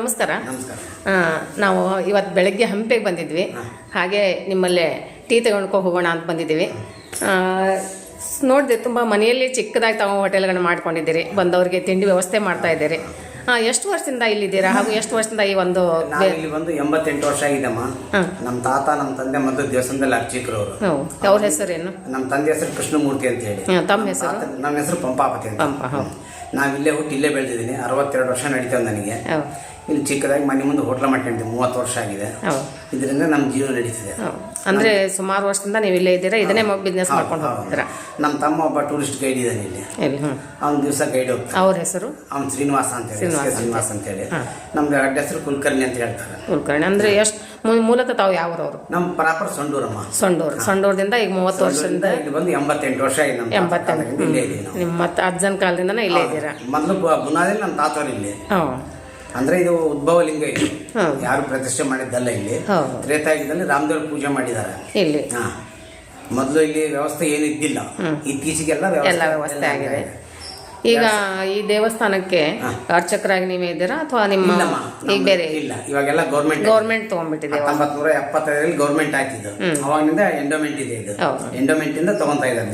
ನಮಸ್ಕಾರ. ನಾವು ಇವತ್ತು ಬೆಳಗ್ಗೆ ಹಂಪೆಗೆ ಬಂದಿದ್ವಿ. ಹಾಗೆ ನಿಮ್ಮಲ್ಲೇ ಟೀ ತಗೊಂಡ್ಕೊ ಹೋಗೋಣ ಅಂತ ಬಂದಿದ್ದೀವಿ. ನೋಡಿದೆ ತುಂಬ ಮನೆಯಲ್ಲಿ ಚಿಕ್ಕದಾಗಿ ತಾವು ಹೋಟೆಲ್ಗಳನ್ನ ಮಾಡ್ಕೊಂಡಿದ್ದೀರಿ. ಬಂದವರಿಗೆ ತಿಂಡಿ ವ್ಯವಸ್ಥೆ ಮಾಡ್ತಾ ಇದ್ದೀರಿ. ಎಷ್ಟು ವರ್ಷದಿಂದ ಇಲ್ಲಿದ್ದೀರಾ? ಹಾಗೂ ಎಷ್ಟು ವರ್ಷದಿಂದ ಈ ಒಂದು ಇಲ್ಲಿ ಬಂದು ಎಂಬತ್ತೆಂಟು ವರ್ಷ ಆಗಿದೆಮ್ಮ ನಮ್ಮ ತಾತ ನಮ್ಮ ತಂದೆ ಮತ್ತು ದೇವಸ್ಥಾನದಲ್ಲಿ ಅರ್ಚಕರವರು. ಅವರು ಅವ್ರ ಹೆಸರೇನು? ನಮ್ಮ ತಂದೆ ಹೆಸರು ಕೃಷ್ಣಮೂರ್ತಿ ಅಂತ ಹೇಳಿ. ತಮ್ಮ ಹೆಸರು? ನಮ್ಮ ಹೆಸರು ಪಂಪಾಪತಿ ಅಂತ. ಪಂಪ ಹುಟ್ಟಿ ಇಲ್ಲೇ ಹುಟ್ಟು ಇಲ್ಲೇ ಬೆಳೆದಿದ್ದೀನಿ. ಅರವತ್ತೆರಡು ವರ್ಷ ನಡೀತೇವೆ ನನಗೆ. ಇಲ್ಲಿ ಚಿಕ್ಕದಾಗಿ ಮನೆ ಮುಂದೆ ಹೋಟ್ಲ ಮಾಡ್ಕೊಂಡಿದ್ದೆ ಮೂವತ್ತು ವರ್ಷ ಆಗಿದೆ. ಇದರಿಂದ ನಮ್ಮ ಜೀವನ ನಡೀತಿದೆ. ಅಂದ್ರೆ ಸುಮಾರು ವರ್ಷದಿಂದ ನೀವು ಇಲ್ಲೇ ಇದ್ದೀರಾ? ಇದನ್ನೇ ಬಿಸ್ನೆಸ್ ಮಾಡ್ಕೊಂಡು ಹೋಗ್ತೀರಾ? ನಮ್ಮ ತಮ್ಮ ಒಬ್ಬ ಟೂರಿಸ್ಟ್ ಗೈಡ್ ಇದ್ದಾನೆ ಇಲ್ಲಿ. ಅವ್ನ ದಿವಸ ಗೈಡ್ ಹೋಗ್ತಾನೆ. ಅವ್ರ ಹೆಸರು? ಅವ್ನು ಶ್ರೀನಿವಾಸ ಅಂತ ಹೇಳಿ ಶ್ರೀನಿವಾಸ ಅಂತ. ಹೇಳಿ. ನಮ್ದು ಅಡ್ಡ ಹೆಸರು ಕುಲಕರ್ಣಿ ಅಂತ ಹೇಳ್ತಾರೆ. ಕುಲಕರ್ಣಿ. ಅಂದ್ರೆ ಎಷ್ಟು ಮೂಲತಃ ತಾವು ಯಾವ್ರವರು? ನಮ್ಮ ಪ್ರಾಪರ್ ಸೊಂಡೂರಮ್ಮ. ಸೊಂಡೂರು. ಸೊಂಡೂರದಿಂದ ಈಗ ಮೂವತ್ತು ವರ್ಷದಿಂದ ಇಲ್ಲಿ ಬಂದು ಎಂಬತ್ತೆಂಟು ವರ್ಷ ಆಗಿದೆ ನಮ್ಮ ಎಂಬತ್ತೆಂಟು. ಇಲ್ಲೇ ನಾವು. ನಿಮ್ಮ ಅಜ್ಜನ ಕಾಲದಿಂದನೇ ಇಲ್ಲೇ ಇದ್ದೀರಾ? ಮೊದಲು ಬುನಾದಲ್ಲಿ ನಮ್ಮ ತಾತವ್ರು ಇಲ್ಲಿ. ಅಂದ್ರೆ ಇದು ಉದ್ಭವ ಲಿಂಗ ಇದು. ಯಾರು ಪ್ರತಿಷ್ಠೆ ಮಾಡಿದ್ದಲ್ಲ ಇಲ್ಲಿ. ತ್ರೇತಾಯುಗದಲ್ಲಿ ರಾಮದೇವ್ರ ಪೂಜೆ ಮಾಡಿದ್ದಾರೆ. ಇಲ್ಲಿ. ಹಾ. ಮೊದಲು ಇಲ್ಲಿ ವ್ಯವಸ್ಥೆ ಏನಿದ್ದಿಲ್ಲ. ಇತ್ತೀಚೆಗೆಲ್ಲ ವ್ಯವಸ್ಥೆ ಆಗಿದೆ. ಈಗ ಈ ದೇವಸ್ಥಾನಕ್ಕೆ ಅರ್ಚಕರಾಗಿ ನೀವೇ ಇದ್ದೀರಾ ಅಥವಾ ನಿಮ್ಮ ಈಗ ಬೇರೆ? ಇಲ್ಲ ಇವಾಗೆಲ್ಲ ಗೌರ್ಮೆಂಟ್ ಗೌರ್ಮೆಂಟ್ ತಗೊಂಡ್ಬಿಟ್ಟಿದೆ ಹತ್ತೊಂಬತ್ ನೂರ ಎಪ್ಪತ್ತೈದರಲ್ಲಿ ಗೌರ್ಮೆಂಟ್ ಆಯ್ತಿದ್ದು ಅವಾಗಿನಿಂದ ಎಂಡೋಮೆಂಟ್ ಇದೆ ಇದು. ಎಂಡೋಮೆಂಟ್ ಇಂದ ತಗೊಂತಾ ಇದ್ದಾರೆ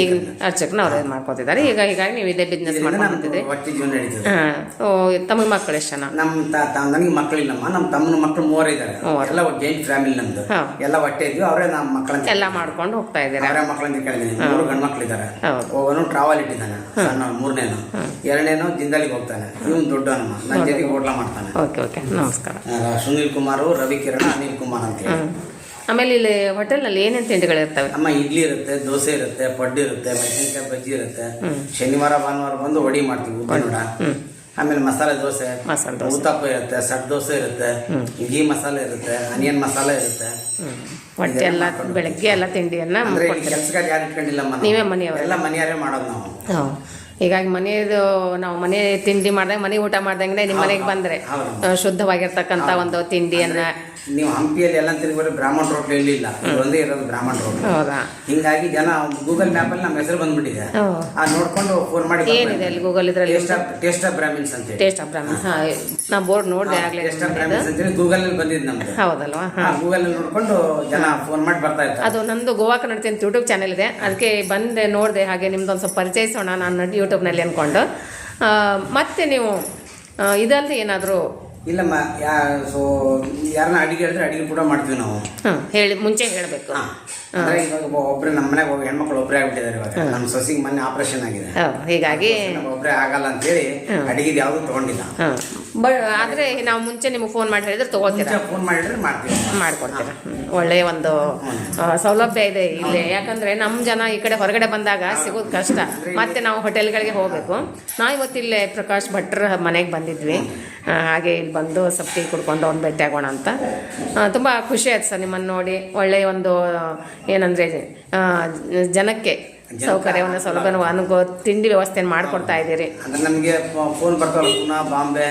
ಈಗ. ಅರ್ಚಕನ ಅವ್ರು ಮಾಡ್ಕೊತಿದ್ದಾರೆ. ಈಗ ಹೀಗಾಗಿ ನೀವು ಇದೇ ಬಿಸ್ನೆಸ್ ಮಾಡ್ಕೊಂಡಿದ್ದೀರಿ. ಒಟ್ಟಿ ಜೀವನ ನಡೀತದೆ. ತಮಗೆ ಮಕ್ಕಳು ಎಷ್ಟು ಜನ? ನಮ್ಮ ನನಗೆ ಮಕ್ಕಳಿಲ್ಲಮ್ಮ ನಮ್ಮ ತಮ್ಮನ ಮಕ್ಕಳು ಮೂವರ ಇದ್ದಾರೆ. ಎಲ್ಲ ಜಾಯಿಂಟ್ ಫ್ಯಾಮಿಲಿ ನಮ್ದು. ಎಲ್ಲ ಹೊಟ್ಟೆ ಇದ್ವಿ ಅವರೇ ನಮ್ಮ ಮಕ್ಕಳನ್ನ ಎಲ್ಲ ಮಾಡ್ಕೊಂಡು ಹೋಗ್ತಾ ಇದ್ದಾರೆ? ಅವರೇ ಮಕ್ಕಳಂತ ಕೇಳಿದ್ದೀನಿ ಮೂರು ಗಂಡು ಮಕ್ಕಳಿದ್ದಾರೆ. ಒಬ್ಬನು ಟ್ರಾವೆಲ್ ಇಟ್ಟಿದ್ದಾನೆ ಸಣ್ಣ ಮೂರನೇನು. ಎರಡನೇನು ಜಿಂದಾಲಿಗೆ ಹೋಗ್ತಾನೆ. ಇವನು ದೊಡ್ಡನಮ್ಮ ನನ್ನ ಜೊತೆಗೆ ಹೋಟ್ಲ ಮಾಡ್ತಾನೆ. Okay okay. ನಮಸ್ಕಾರ. ಸುನೀಲ್ ಕುಮಾರ್ ರವಿ ಕಿರಣ್ ಅನಿಲ್ ಕುಮಾರ್ ಅಂತ ಹೇಳಿ. ಆಮೇಲೆ ಇಲ್ಲಿ ಹೋಟೆಲ್ನಲ್ಲಿ ಏನೇನು ತಿಂಡಿಗಳಿರ್ತವೆ ಅಮ್ಮ ಇಡ್ಲಿ ಇರುತ್ತೆ ದೋಸೆ ಇರುತ್ತೆ ಪಡ್ಡು ಇರುತ್ತೆ ಮೆಣಸಿನಕಾಯಿ ಬಜ್ಜಿ ಇರುತ್ತೆ. ಶನಿವಾರ ಭಾನುವಾರ ಬಂದು ವಡಿ ಮಾಡ್ತೀವಿ ಉಪ್ಪಿನೋಡ ಆಮೇಲೆ ಮಸಾಲೆ ದೋಸೆ. ಉತ್ತಪ್ಪ ಇರುತ್ತೆ ಸಟ್ ದೋಸೆ ಇರುತ್ತೆ ಘೀ ಮಸಾಲೆ ಇರುತ್ತೆ ಅನಿಯನ್ ಮಸಾಲೆ ಇರುತ್ತೆ. ಹೊಟ್ಟೆ ಎಲ್ಲ ಬೆಳಗ್ಗೆ ಎಲ್ಲ ತಿಂಡಿಯನ್ನ ಕೆಲಸಗಾರ ಯಾರು ಇಟ್ಕೊಂಡಿಲ್ಲ ನಾವು. ಮನೆಯವರು? ಎಲ್ಲ ಮನೆಯವರೇ ಮಾಡೋದು ನಾವು. ಹೀಗಾಗಿ ಮನೆಯದು ನಾವು ಮನೆ ತಿಂಡಿ ಮಾಡ್ದಂಗೆ ಮನೆ ಊಟ ಮಾಡ್ದಂಗೆ ನಿಮ್ಮ ಮನೆಗೆ ಬಂದರೆ. ಶುದ್ಧವಾಗಿರ್ತಕ್ಕಂಥ ಒಂದು ತಿಂಡಿಯನ್ನ ನೀವು ಹಂಪಿಯಲ್ಲಿ ಎಲ್ಲ ತಿರುಗಿದ್ರೆ ಬರೀ ಬ್ರಾಹ್ಮಣ ರೋಡ್ ಇಲ್ಲ ಒಂದೇ ಇರೋದು ಬ್ರಾಹ್ಮಣ ರೋಡ್ ಹೌದಾ? ಹಿಂಗಾಗಿ ಜನ ಗೂಗಲ್ ಮ್ಯಾಪ್ ಅಲ್ಲಿ ನಮ್ಮ ಹೆಸರು ಬಂದ್ಬಿಟ್ಟಿದೆ. ಅದ್ ಆ ನೋಡ್ಕೊಂಡು ಫೋನ್ ಮಾಡಿ ಏನಿದೆ ಅಲ್ಲಿ ಗೂಗಲ್ ಇದ್ರಲ್ಲಿ? Taste of taste of Brahmins ಅಂತ ಟೇಸ್ಟ್ ಆಫ್ ಬ್ರಾಹ್ಮಣ ಹಾ ನಾ ಬೋರ್ಡ್ ನೋಡಿದೆ ಆಗಲೇ ಟೇಸ್ಟ್ ಆಫ್ ಬ್ರಾಹ್ಮಿನ್ಸ್ ಅಂತ ಗೂಗಲ್ ಅಲ್ಲಿ ಬಂದಿದ್ದು ನಮ್ದು. ಹೌದಲ್ವಾ? ಹಾ. ಗೂಗಲ್ ಅಲ್ಲಿ ನೋಡ್ಕೊಂಡು ಜನ ಫೋನ್ ಮಾಡಿ ಬರ್ತಾ ಇದ್ದಾರೆ ಅದು ನಂದು ಗೋವಾ ಕನ್ನಡತಿ ಅಂತ ಯೂಟ್ಯೂಬ್ ಚಾನೆಲ್ ಇದೆ. ಅದಕ್ಕೆ ಬಂದೆ ನೋಡಿದೆ ಹಾಗೆ ನಿಮ್ದೊಂದು ಸ್ವಲ್ಪ ಪರಿಚಯಿಸೋಣ. ನಾನು ಯೂಟ್ಯೂಬ್ನಲ್ಲಿ ಅಂದ್ಕೊಂಡು ಮತ್ತೆ ನೀವು ಇದಲ್ಲದೆ ಏನಾದರೂ ಇಲ್ಲಮ್ಮ ಯಾ ಸೊ ಯಾರನ್ನ ಅಡಿಗೆ ಹೇಳಿದ್ರೆ ಅಡಿಗೆ ಕೂಡ ಮಾಡ್ತೀವಿ ನಾವು. ಹಾಂ ಹೇಳಿ ಮುಂಚೆ ಹೇಳಬೇಕು. ಹಾ. ಅಂದ್ರೆ ಇವಾಗ ನಮ್ಮ ಮನೆಗೆ ಹೋಗಿ ಹೆಣ್ಮಕ್ಳು ಒಬ್ಬರೇ ಆಗ್ಬಿಟ್ಟಿದ್ದಾರೆ ಇವಾಗ. ನಮ್ಮ ಸೊಸಿಗೆ ಮೊನ್ನೆ ಆಪರೇಷನ್ ಆಗಿದೆ. ಹೀಗಾಗಿ ಒಬ್ಬರೇ ಆಗಲ್ಲ ಅಂತ ಹೇಳಿ ಅಡಿಗೆ ಯಾವುದು ತಗೊಂಡಿಲ್ಲ. ಬಟ್ ಆದರೆ ನಾವು ಮುಂಚೆ ನಿಮಗೆ ಫೋನ್ ಮಾಡಿ ಹೇಳಿದ್ರೆ ತಗೋತೀರಾ? ಫೋನ್ ಮಾಡಿದ್ರೆ ಮಾಡ್ತೀವಿ. ಮಾಡ್ಕೊಡ್ತೀರಾ. ಒಳ್ಳೆಯ ಒಂದು ಸೌಲಭ್ಯ ಇದೆ ಇಲ್ಲಿ. ಯಾಕಂದ್ರೆ ನಮ್ಮ ಜನ ಈ ಕಡೆ ಹೊರಗಡೆ ಬಂದಾಗ ಸಿಗೋದು ಕಷ್ಟ. ಮತ್ತೆ ನಾವು ಹೋಟೆಲ್ಗಳಿಗೆ ಹೋಗಬೇಕು. ನಾವು ಇವತ್ತಿಲ್ಲೇ ಪ್ರಕಾಶ್ ಭಟ್ರ ಮನೆಗೆ ಬಂದಿದ್ವಿ. ಹಾಗೆ ಇಲ್ಲಿ ಬಂದು ಸ್ವಲ್ಪ ಟೀ ಕುಡ್ಕೊಂಡು ಅವ್ನು ಭೇಟಿ ಆಗೋಣ ಅಂತ. ತುಂಬಾ ತುಂಬ ಖುಷಿ ಆಯ್ತು ಸರ್ ನಿಮ್ಮನ್ನು ನೋಡಿ. ಒಳ್ಳೆಯ ಒಂದು ಏನಂದರೆ ಜನಕ್ಕೆ ಸೌಕರ್ಯವನ್ನು ಸೌಲಭ್ಯವನ್ನು ಅನುಗೋ ತಿಂಡಿ ವ್ಯವಸ್ಥೆಯನ್ನು ಮಾಡಿಕೊಡ್ತಾ ಇದ್ದೀರಿ. ಅಂದ್ರೆ ನಮಗೆ ಫೋನ್ ಬರ್ತಾವಲ್ಲ ಪುನಃ ಬಾಂಬೆ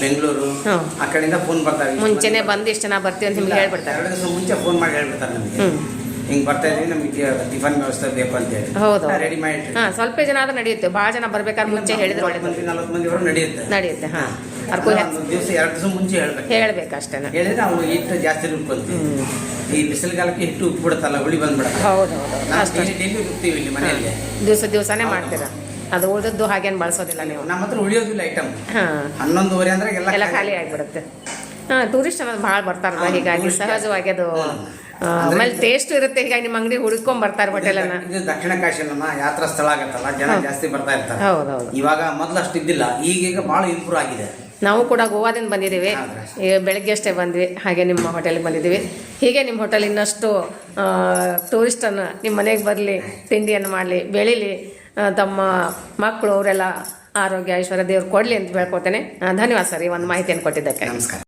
ಬೆಂಗಳೂರು ಹ್ಮ್. ಆ ಕಡೆಯಿಂದ ಫೋನ್ ಬರ್ತಾವೆ. ಮುಂಚೆನೆ ಬಂದು ಇಷ್ಟು ಜನ ಬರ್ತೀವಿ ಅಂತ ನಿಮ್ಗೆ ಹೇಳ್ಬಿಡ್ತಾರೆ. ಎರಡು ದಿವಸ ಮುಂಚೆ ಫೋನ್ ಮಾಡಿ ಹೇಳ್ಬಿಡ್ತಾರೆ ನಮಗೆ. ಹಿಂಗೆ ಬರ್ತಾ ಇದೀವಿ ನಮಗೆ ಟಿಫನ್ ವ್ಯವಸ್ಥೆ ಬೇಕು ಅಂತ ಹೇಳಿ. ಹೌದು. ರೆಡಿ ಮಾಡಿ ಹಾಂ ಸ್ವಲ್ಪ ಜನ ಆದ್ರೆ ನಡೆಯುತ್ತೆ. ಭಾಳ ಜನ ಬರ್ಬೇಕಾದ್ರೆ ಮುಂಚೆ ಹೇಳಿದ್ರೆ ಒಳ್ಳೇದು. ಮಂದಿ ಅವರು ನಡೆಯುತ್ತೆ. ನಡೆಯುತ್ತೆ ಹಾಂ. ಅರ್ಕು ದಿವಸ ಎರಡು ದಿವಸ ಮುಂಚೆ ಹೇಳ್ಬೇಕು. ಹೇಳ್ಬೇಕಷ್ಟೇ ಹೇಳಿದ್ರೆ ನಾವು ಹಿಟ್ಟು ಜಾಸ್ತಿ ರುಬ್ಕೊಂತೀವಿ ಈ ಬಿಸಿಲುಗಾಲಕ್ಕೆ ಹಿಟ್ಟು ಉಪ್ಪು ಬಿಡುತ್ತಲ್ಲ ಹುಳಿ ಬಂದ್ಬಿಡುತ್ತೆ ಹೌದು ಹೌದು ಡೈಲಿ ರುಬ್ತೀವಿ ಇಲ್ಲಿ ಮನೆಯಲ್ಲಿ. ದಿವಸ ದಿವಸನೇ ಮಾಡ್ತೀರಾ? ಅದು ಉಳಿದದ್ದು ಹಾಗೇನು ಬಳಸೋದಿಲ್ಲ ನೀವು. ನಮ್ಮ ಹತ್ರ ಉಳಿಯೋದಿಲ್ಲ ಐಟಮ್ ಹನ್ನೊಂದುವರೆ ಅಂದ್ರೆ ಎಲ್ಲ ಖಾಲಿ. ಆಗಿಬಿಡುತ್ತೆ. ಹಾಂ ಟೂರಿಸ್ಟ್ ಅನ್ನೋದು ಭಾಳ ಬರ್ತಾರಲ್ಲ ಹೀಗಾಗಿ ಸಹಜವಾಗಿ ಅದು ಆಮೇಲೆ ಟೇಸ್ಟ್ ಇರುತ್ತೆ ಹೀಗಾಗಿ ನಿಮ್ಮ ಅಂಗಡಿ ಹುಡುಕೊಂಡ್ ಬರ್ತಾರೆ ಹೋಟೆಲನ್ನ ಇದು ದಕ್ಷಿಣ ಕಾಶಿ ನಮ್ಮ ಯಾತ್ರಾ ಸ್ಥಳ ಆಗತ್ತಲ್ಲ ಜನ ಜಾಸ್ತಿ ಬರ್ತಾ ಇರ್ತಾರೆ. ಹೌದು ಹೌದು. ಇವಾಗ ಮೊದ್ಲು ಅಷ್ಟಿದ್ದಿಲ್ಲ ಈಗ ಈಗೀಗ ಬಹಳ ಇಂಪ್ರೂವ್ ಆಗಿದೆ. ನಾವು ಕೂಡ ಗೋವಾದಿಂದ ಬಂದಿದ್ದೀವಿ. ಬೆಳಗ್ಗೆ ಅಷ್ಟೇ ಬಂದ್ವಿ. ಹಾಗೆ ನಿಮ್ಮ ಹೋಟೆಲ್ಗೆ ಬಂದಿದ್ದೀವಿ. ಹೀಗೆ ನಿಮ್ಮ ಹೋಟೆಲ್ ಇನ್ನಷ್ಟು ಟೂರಿಸ್ಟನ್ನು ನಿಮ್ಮ ಮನೆಗೆ ಬರಲಿ ತಿಂಡಿಯನ್ನು ಮಾಡಲಿ ಬೆಳೀಲಿ ತಮ್ಮ ಮಕ್ಕಳು ಅವರೆಲ್ಲ ಆರೋಗ್ಯ ಐಶ್ವರ್ಯ ದೇವ್ರು ಕೊಡಲಿ ಅಂತ ಹೇಳ್ಕೊತೇನೆ ಧನ್ಯವಾದ ಸರ್ ಈ ಒಂದು ಮಾಹಿತಿಯನ್ನು ಕೊಟ್ಟಿದ್ದಕ್ಕೆ. ನಮಸ್ಕಾರ.